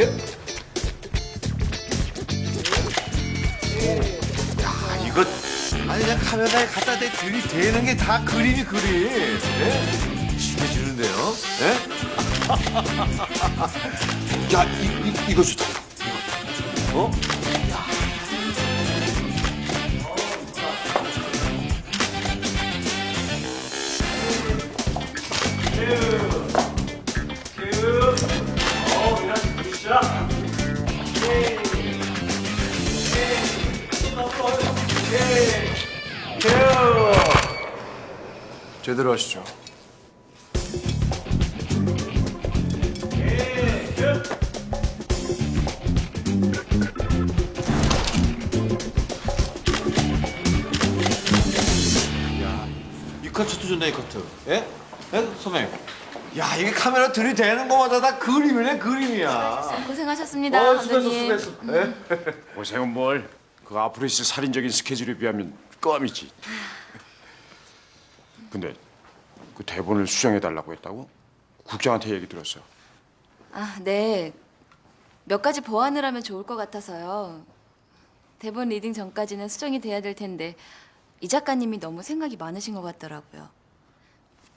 야 이거 아니 그냥 카메라에 갖다 대 들이 대는 게 다 그림이 그림. 예? 신기해지는데요? 예? 야 이, 이, 이거 좋다. 이거. 어? 제대로 하시죠. 이 커트도 좋네 이 커트. 예? 예? 선배님. 야 이게 카메라 들이대는 거마다 다 그림이네 그림이야. 고생하셨습니다, 어 수고했어 감독님. 수고했어. 예? 고생은 뭘? 그 앞으로 있을 살인적인 스케줄에 비하면 껌이지. 근데 그 대본을 수정해 달라고 했다고? 국장한테 얘기 들었어. 아, 네. 몇 가지 보완을 하면 좋을 것 같아서요. 대본 리딩 전까지는 수정이 돼야 될 텐데 이 작가님이 너무 생각이 많으신 것 같더라고요.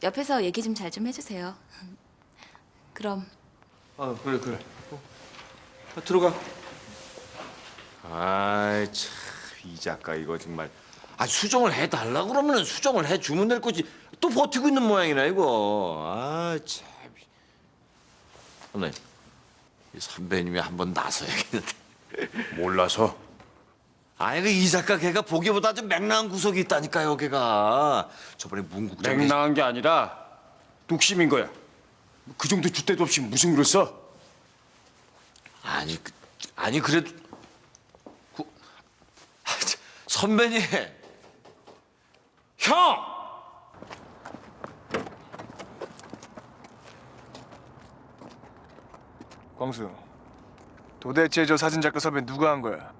옆에서 얘기 좀 잘 좀 해주세요. 그럼 아 그래 그래. 어. 아, 들어가. 아이 참이 작가 이거 정말. 아 수정을 해달라 그러면 수정을 해 주면 될 거지. 또 버티고 있는 모양이네 이거. 아 참. 선배, 이 선배님이 한번 나서야겠는데. 몰라서 아니 그 이 작가 걔가 보기보다 좀 맹랑한 구석이 있다니까요 걔가. 저번에 문국장. 맹랑한 게 아니라 뚝심인 거야. 그 정도 줏대도 없이 무슨 글을 써? 아니 그, 아니 그래도 그, 아, 참, 선배님 형 광수, 도대체 저 사진작가 섭외 누가 한 거야?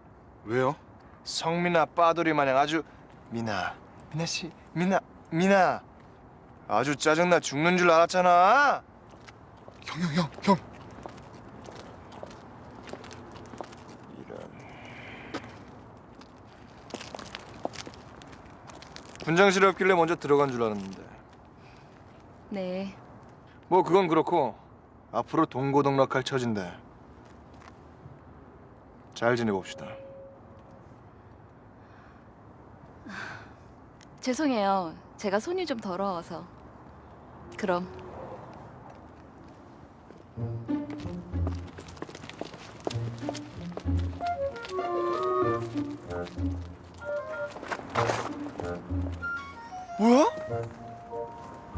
왜요? 성민아 빠돌이 마냥 아주 미나, 미나 씨, 미나, 미나 아주 짜증나 죽는 줄 알았잖아. 형, 형, 형, 형. 이런. 분장실에 없길래 먼저 들어간 줄 알았는데 네. 뭐 그건 그렇고 앞으로 동고동락할 처진데 잘 지내봅시다. 죄송해요. 제가 손이 좀 더러워서. 그럼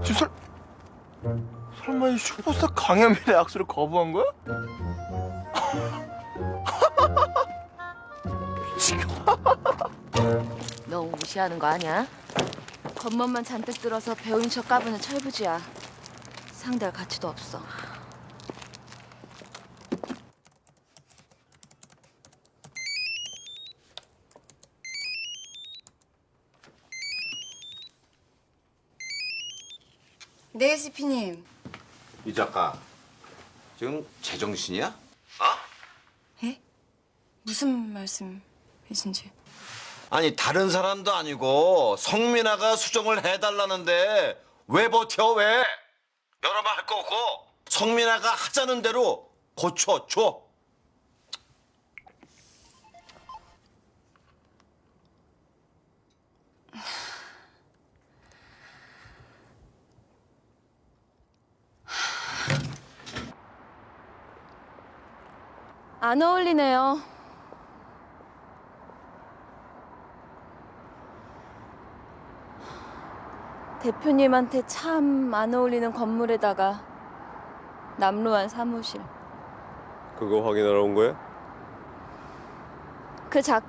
지금 설 설마 이 슈퍼스타 강현민의 악수를 거부한 거야? 너무 무시하는 거 아니야? 겉멋만 잔뜩 들어서 배우인 척 까부는 철부지야. 상대할 가치도 없어. 네, CP님. 이 작가 지금 제정신이야? 예? 무슨 말씀이신지. 아니 다른 사람도 아니고 성민아가 수정을 해달라는데 왜 버텨 왜? 여러 번 할 거 없고 성민아가 하자는 대로 고쳐줘. 안 어울리네요. 대표님한테 참 안 어울리는 건물에다가 남루한 사무실. 그거 확인하러 온 거야? 그 작.